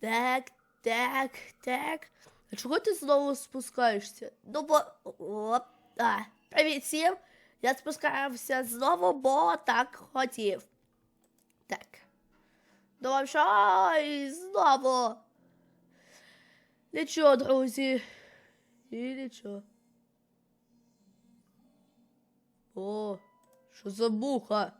Так, так, так. А чого ти знову спускаєшся? Ну, бо. Оп, а, привіт всім. Я спускався знову, бо так хотів. Так. Ну, що і знову. Нічого, друзі. І нічого. О, що за муха?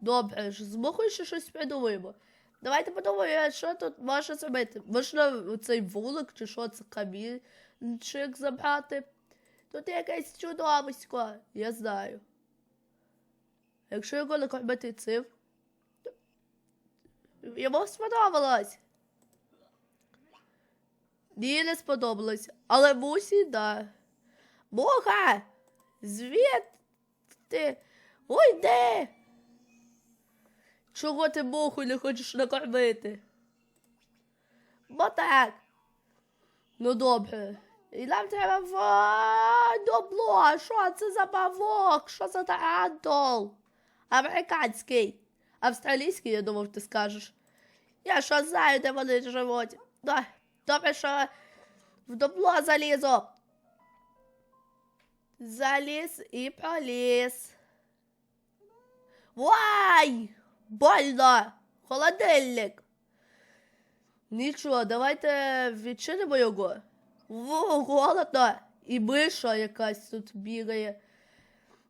Добре, ж мухою ще щось придумаємо. Давайте подумаємо, що тут можна зробити. Можна цей вулик чи що це камінчик забрати. Тут є якесь чудовисько, я знаю. Якщо його накормити цим. Йому сподобалось. Ні, не сподобалось. Але мусі, да. Муха! Звідти? Ой, де? Чого ти муху не хочеш накормити? Бо так. Ну добре. І нам треба в добло. Що це за павок? Що за тарантул? Американський. Австралійський, я думав, ти скажеш. Я що знаю, де вони живуть. Добре, що в добло залізу. Заліз і проліз. Вай! Больно! Холодильник! Нічого, давайте відчинимо його. Во, голодно! І миша якась тут бігає.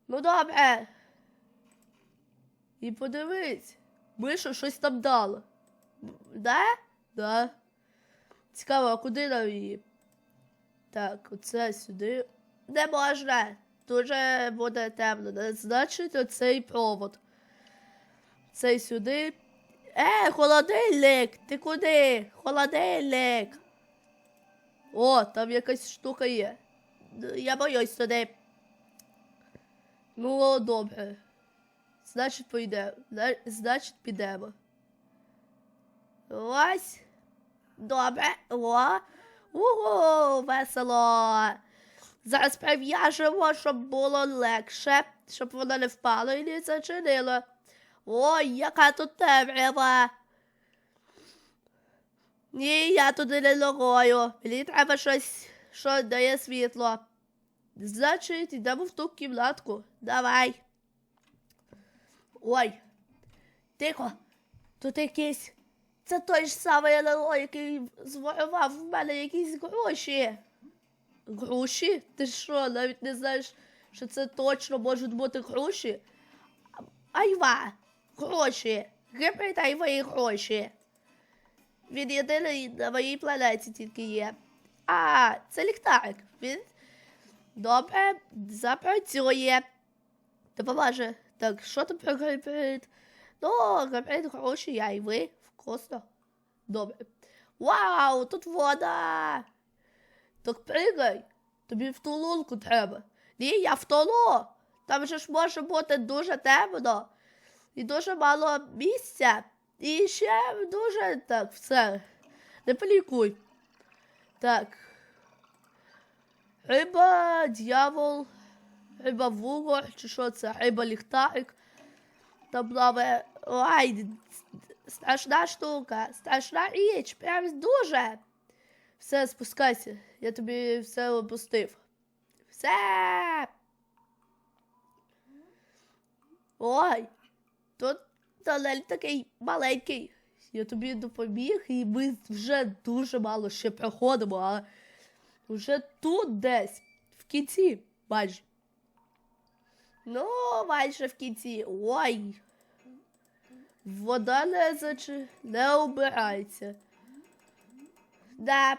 Ну добре. І подивись, миша щось там дала. Да? Да. Цікаво, а куди нам її? Так, оце сюди. Не можна. Дуже буде темно. Значить, оцей провод. Цей сюди. Е, холодильник! Ти куди? Холодильник. О, там якась штука є. Я боюсь туди. Ну, добре. Значить, поїдемо. Значить, підемо. Ось. Добре. О. Угу, весело. Зараз прив'яжемо, щоб було легше, щоб вона не впала і не зачинила. Ой, яка тут темрява. Ні, я туди не ногою. Мені треба щось, що дає світло. Значить, йдемо в ту кімнатку. Давай. Ой. Тихо. Тут якийсь. Це той ж самий НЛО, який зворував в мене якісь гроші. Гроші? Ти що, навіть не знаєш, що це точно можуть бути гроші? Айва, гроші. Гибрид айва гроші. Він єдиний на моїй планеті тільки є. А, це ліхтарик. Він добре запрацює. Допоможе. Так, що там про гибрид? Ну, гибрид гроші, я і ви. Вкусно. Добре. Вау, тут вода. Так пригай. Тобі в ту лунку треба. Ні, я втону. Там же ж може бути дуже темно. І дуже мало місця. І ще дуже так, все. Не панікуй. Так. Риба, дьявол, риба вугор, чи що це? Риба ліхтарик. Там плаває. Ай, страшна штука, страшна річ, прям дуже. Все, спускайся, я тобі все опустив. Все. Ой, тут тунель такий маленький. Я тобі допоміг, і ми вже дуже мало ще проходимо, але вже тут десь, в кінці, майже. Ну, майже в кінці. Ой. Вода не зачи... не обирається. Да.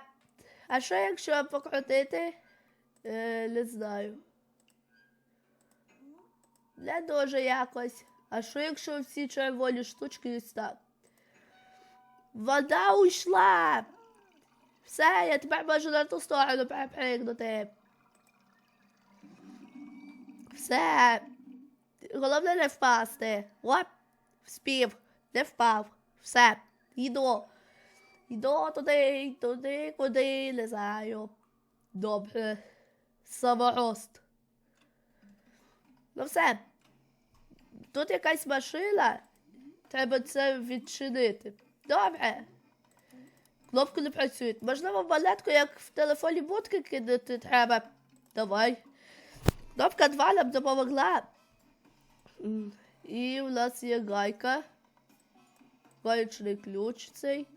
А що якщо покрутити? Е, не знаю. Не дуже якось. А що якщо всі червоні штучки ось так? Вода уйшла. Все, я тепер можу на ту сторону перепригнути. Все. Головне не впасти. Оп, спів, не впав. Все, йду. Йду туди, туди, куди, не знаю. Добре. Саморост. Ну все. Тут якась машина. Треба це відчинити. Добре. Кнопки не працюють. Можливо, балетку, як в телефоні будки кидати треба. Давай. Кнопка 2 нам допомогла. І в нас є гайка. Гаючний ключ цей.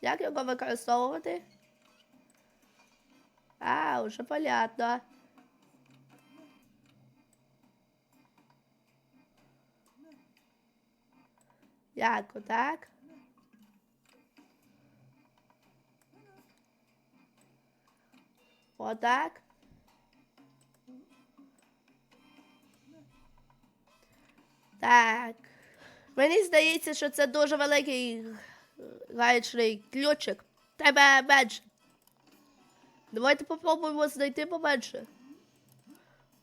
Як його використовувати? А, уже понятно. Як отак? Отак. Так. Мені здається, що це дуже великий гаючний ключик. Тебе менше. Давайте попробуємо знайти поменше.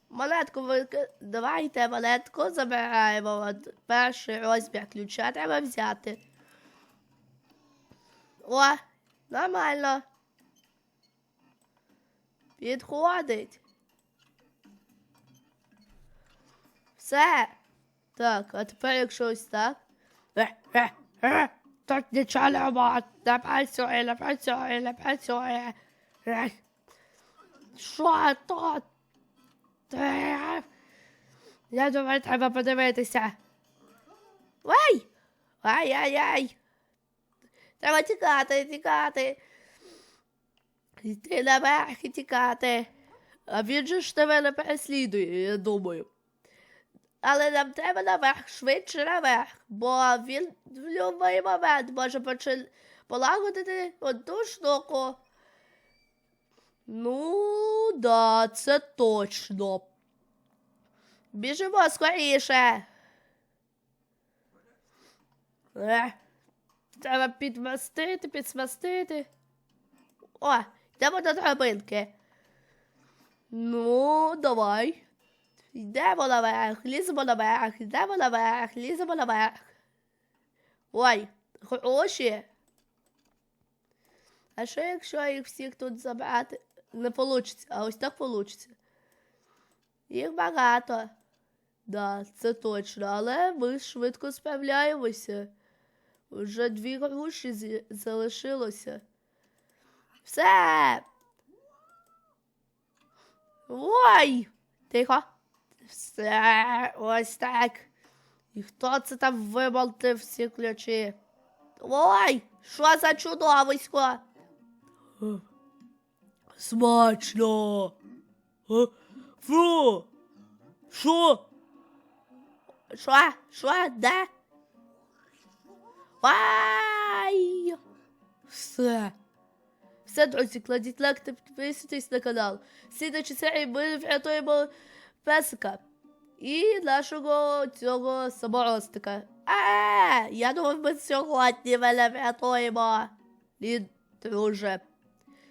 Монетку вик... Давайте монетку забираємо. От перший розмір ключа треба взяти. О, нормально. Підходить. Все. Так, а тепер якщо ось так. Е, е, е, Тут нічого нема. Не працює, не працює, не працює. Що тут? Я думаю, треба подивитися. Ой! Ай-яй-яй! Треба тікати, тікати. Йти наверх і тікати. А він же ж тебе не переслідує, я думаю. Але нам треба наверх, швидше наверх, бо він в будь-який момент може полагодити одну штуку. Ну, да, це точно. Біжимо скоріше. Е, треба підмастити, підсмастити. О, йдемо до драбинки. Ну, давай. Йдемо наверх, ліземо наверх, йдемо наверх, ліземо наверх. Ой, гроші. А що якщо їх всіх тут забрати? Не получиться, а ось так получиться. Їх багато. Да, це точно, але ми швидко справляємося. Вже дві гроші зі- залишилося. Все. Ой! Тихо. Все, ось так. І хто це там виболтив всі ключі? Ой, що за чудовисько? Е, Смачно. Е, Фу. Що? Що? Що? Де? Ай! Все. Все, друзі, кладіть лайк та підписуйтесь на канал. В слідчій серії ми врятуємо песика і нашого цього саморостика. А, я думав, ми сьогодні мене врятуємо. Ні, друже.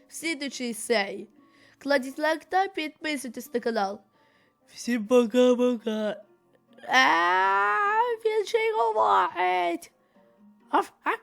В слідчій серії. Кладіть лайк та підписуйтесь на канал. Всім пока-пока. А, він ще й говорить. Аф, аф.